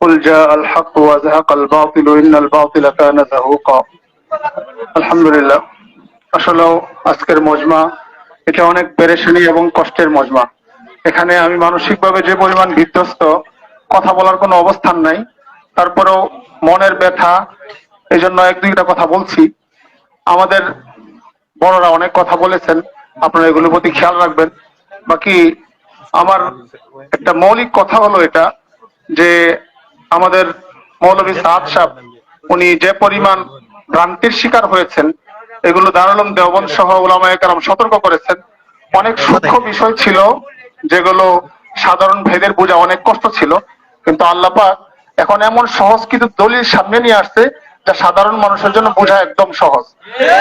قل جاء الحق وزهق الباطل إن الباطل كان زهوقا আলহামদুলিল্লাহ আসলেও আজকের মজমা এটা অনেক পেরেশানি এবং কষ্টের মজমা এখানে আমি মানসিকভাবে যে পরিমাণ বিধ্বস্ত কথা বলার কোনো অবস্থান নাই তারপরেও মনের ব্যথা এই জন্য এক দুইটা কথা বলছি আমাদের বড়রা অনেক কথা বলেছেন আপনারা এগুলোর প্রতি খেয়াল রাখবেন বাকি আমার একটা মৌলিক কথা হলো এটা যে আমাদের মৌলভী সাদ সাহেব, উনি যে পরিমাণ ভ্রান্তির শিকার হয়েছেন, এগুলো দারুলম দেওবন সহ ওলামায়ে সতর্ক করেছেন। অনেক সূক্ষ্ম বিষয় ছিল, যেগুলো সাধারণ ভেদের বোঝা অনেক কষ্ট ছিল, কিন্তু আল্লাহ এখন এমন সহজ কিছু দলিল সামনে নিয়ে আসছে, যা সাধারণ মানুষের জন্য বোঝা একদম সহজ।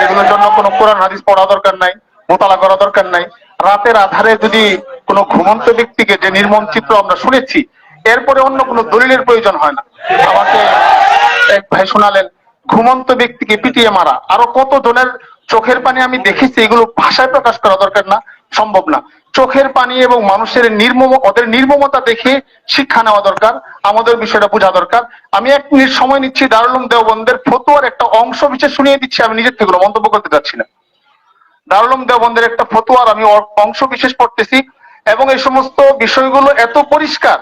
এগুলোর জন্য কোনো কোরআন, হাদিস পড়া দরকার নাই, মোতালা করা দরকার নাই। রাতের আধারে যদি কোনো ঘুমন্ত ব্যক্তিকে যে নির্মম চিত্র আমরা শুনেছি এরপরে অন্য কোনো দলিলের প্রয়োজন হয় না। আমাকে এক ভাই শোনালেন, ঘুমন্ত ব্যক্তিকে পিটিয়ে মারা। আরও কত জনের চোখের পানি আমি দেখেছি, এগুলো ভাষায় প্রকাশ করা দরকার না, সম্ভব না। চোখের পানি এবং মানুষের নির্মম, ওদের নির্মমতা দেখে শিক্ষা নেওয়া দরকার, আমাদের বিষয়টা বোঝা দরকার। আমি এক মিনিট সময় নিচ্ছি, দারুলুম দেওবন্দের ফতুয়ার একটা অংশ বিশেষ শুনিয়ে দিচ্ছি, আমি নিজের থেকে মন্তব্য করতে চাচ্ছি না। দারুলুম দেওবন্দের একটা ফতুয়ার আমি অংশ বিশেষ পড়তেছি এবং এই সমস্ত বিষয়গুলো এত পরিষ্কার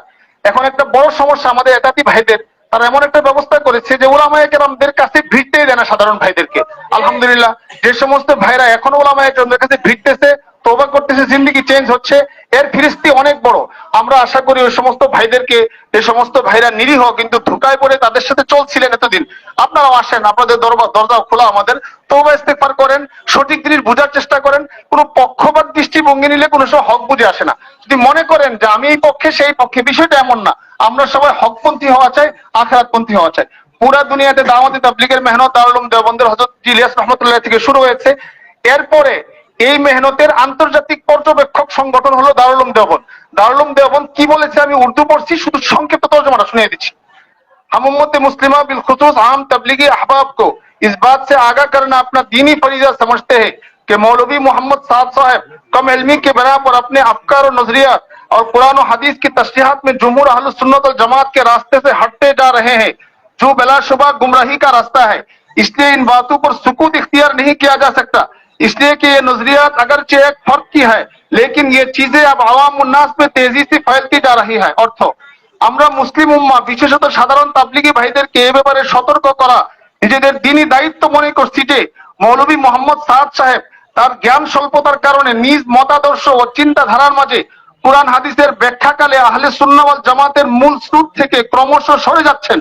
এখন একটা বড় সমস্যা আমাদের একাতি ভাইদের। তারা এমন একটা ব্যবস্থা করেছে যে ওলামায় কেরামদের কাছে ভিড়তেই দেয় না সাধারণ ভাইদেরকে। আলহামদুলিল্লাহ, যে সমস্ত ভাইরা এখনও ওলামায় কেরামদের কাছে ভিড়তেছে তোবা করতেছে, জিন্দিগি চেঞ্জ হচ্ছে, এর ফিরিস্তি অনেক বড়। আমরা আশা করি ওই সমস্ত ভাইদেরকে, যে সমস্ত ভাইরা নিরীহ কিন্তু ধোকায় পড়ে তাদের সাথে চলছিলেন এতদিন। আপনারাও আসেন, আপনাদের দরবার দরজা খোলা আমাদের। তোবা ইস্তেগফার করেন, সঠিক জিনিস বোঝার চেষ্টা করেন, কোনো পক্ষপাত দৃষ্টিভঙ্গি নিলে কোনো সময় হক বুঝে আসে না। যদি মনে করেন যে আমি এই পক্ষে, সেই পক্ষে, বিষয়টা এমন না। আমরা সবাই হকপন্থী হওয়া চাই, আখেরাতপন্থী হওয়া চাই। পুরা দুনিয়াতে দাওয়াতি তাবলিগের মেহনত দারুলুম দেওবন্দের হযরত ইলিয়াস রহমতুল্লাহ থেকে শুরু হয়েছে। এরপরে এই মেহনতের আন্তর্জাতিক পর্যবেক্ষক সংগঠন হলো দারুলুম দেওবন্দ দারুলুম দেওবন্দ কি বলেছে আমি উর্দু পড়ছি শুধু সংক্ষিপ্ত তর্জমাটা শুনিয়ে দিচ্ছি हम उम्मत मुस्लिमा बिलखसूस आम तबलीगी अहबाब को इस बात से आगाह करना अपना दीनी फरीजा समझते हैं कि मौलवी मोहम्मद साद साहब कम इल्मी के बना पर अपने अफकार और नजरियात और कुरान और हदीस की तशरीहात में जमहूर अहल सुन्नत और जमात के रास्ते से हटते जा रहे हैं जो बिलाशुबा गुमराही का रास्ता है इसलिए इन बातों पर सुकूत इख्तियार नहीं किया जा सकता इसलिए कि ये नजरियात अगरचे एक फर्क की है लेकिन ये चीजें अब आवाम उन्नास में तेजी से फैलती जा रही है अर्थ আমরা মুসলিম উম্মা বিশেষত সাধারণ তাবলিগি ভাইদেরকে এ ব্যাপারে সতর্ক করা নিজেদের দিনই দায়িত্ব মনে করছি যে মৌলভী মোহাম্মদ সাদ সাহেব তার জ্ঞান স্বল্পতার কারণে নিজ মতাদর্শ ও চিন্তাধারার মাঝে কোরআন হাদিসের ব্যাখ্যাকালে আহলে সুন্নাওয়াল জামাতের মূল স্রোত থেকে ক্রমশ সরে যাচ্ছেন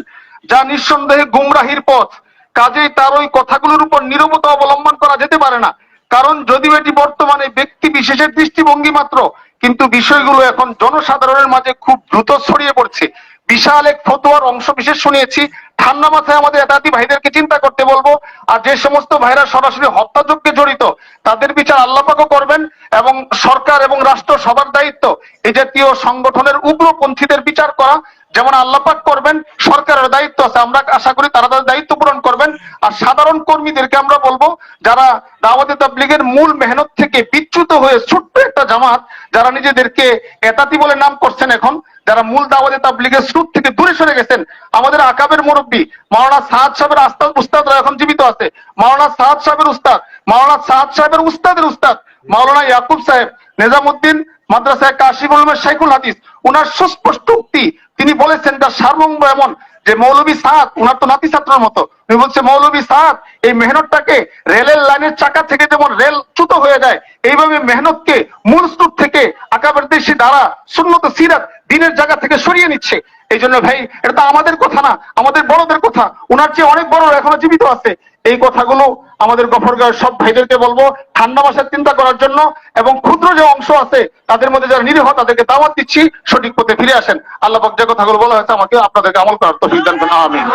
যা নিঃসন্দেহে গুমরাহির পথ কাজেই তার ওই কথাগুলোর উপর নীরবতা অবলম্বন করা যেতে পারে না কারণ যদিও এটি বর্তমানে ব্যক্তি বিশেষের দৃষ্টিভঙ্গি মাত্র, কিন্তু বিষয়গুলো এখন জনসাধারণের মাঝে খুব দ্রুত ছড়িয়ে পড়ছে। বিশাল এক ফতোয়ার অংশ বিশেষ শুনিয়েছি। ঠান্ডা মাথায় আমাদের একাধিক ভাইদেরকে চিন্তা করতে বলব। আর যে সমস্ত ভাইরা সরাসরি হত্যাযজ্ঞে জড়িত, তাদের বিচার আল্লাপাকও করবেন এবং সরকার এবং রাষ্ট্র সবার দায়িত্ব। এই জাতীয় সংগঠনের উগ্রপন্থীদের বিচার করা যেমন আল্লাপাক করবেন, সরকারের দায়িত্ব আছে, আমরা আশা করি তারা তাদের দায়িত্ব পূরণ করবেন। আর সাধারণ কর্মীদেরকে আমরা বলব, যারা দাওয়াতে তাবলিগের মূল মেহনত থেকে বিচ্যুত হয়ে ছোট্ট একটা জামাত, যারা নিজেদেরকে এতাতি বলে নাম করছেন এখন, যারা মূল দাওয়াতে তাবলিগের স্রোত থেকে দূরে সরে গেছেন, আমাদের আকাবের মুরব্বী মাওলানা সাহাদ সাহেবের আস্তাদ উস্তাদরা এখন জীবিত আছে। মাওলানা সাহাদ সাহেবের উস্তাদ, মাওলানা সাহাদ সাহেবের উস্তাদের উস্তাদ, মাওলানা ইয়াকুব সাহেব, নিজামুদ্দিন মাদ্রাসায় কাশিফুল শাইখুল হাদিস, উনার সুস্পষ্ট উক্তি, তিনি বলেছেন তার সার্বঙ্গ এমন যে মৌলবী সাদ, উনার তো নাতি ছাত্রের মতো। বলছে মৌলবী সাদ এই মেহনতটাকে রেলের লাইনের চাকা থেকে যেমন রেল চ্যুত হয়ে যায়, এইভাবে মেহনতকে মূল স্তূপ থেকে আকাবের দেশি দ্বারা শূন্যত সিরাত দিনের জায়গা থেকে সরিয়ে নিচ্ছে। এই জন্য ভাই, এটা তো আমাদের কথা না, আমাদের বড়দের কথা। ওনার চেয়ে অনেক বড় এখনও জীবিত আছে। এই কথাগুলো আমাদের গফরগাঁয়ের সব ভাইদেরকে বলব, ঠান্ডা মাসের চিন্তা করার জন্য এবং ক্ষুদ্র যে অংশ আছে, তাদের মধ্যে যারা নিরীহ, তাদেরকে দাওয়াত দিচ্ছি, সঠিক পথে ফিরে আসেন। আল্লাহ যে কথাগুলো বলা হয়েছে, আমাকে আপনাদেরকে আমল করার দান করুন, আমিন।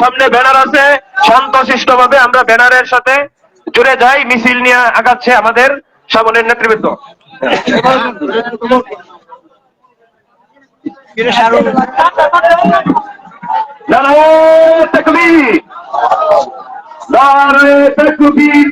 সামনে ব্যানার আছে শান্তশিষ্ট ভাবে আমরা ব্যানারের সাথে জুড়ে যাই, মিছিল নিয়ে আগাচ্ছে আমাদের সামনের নেতৃবৃন্দ। নারায়ে তাকবীর নারায়ে তাকবীর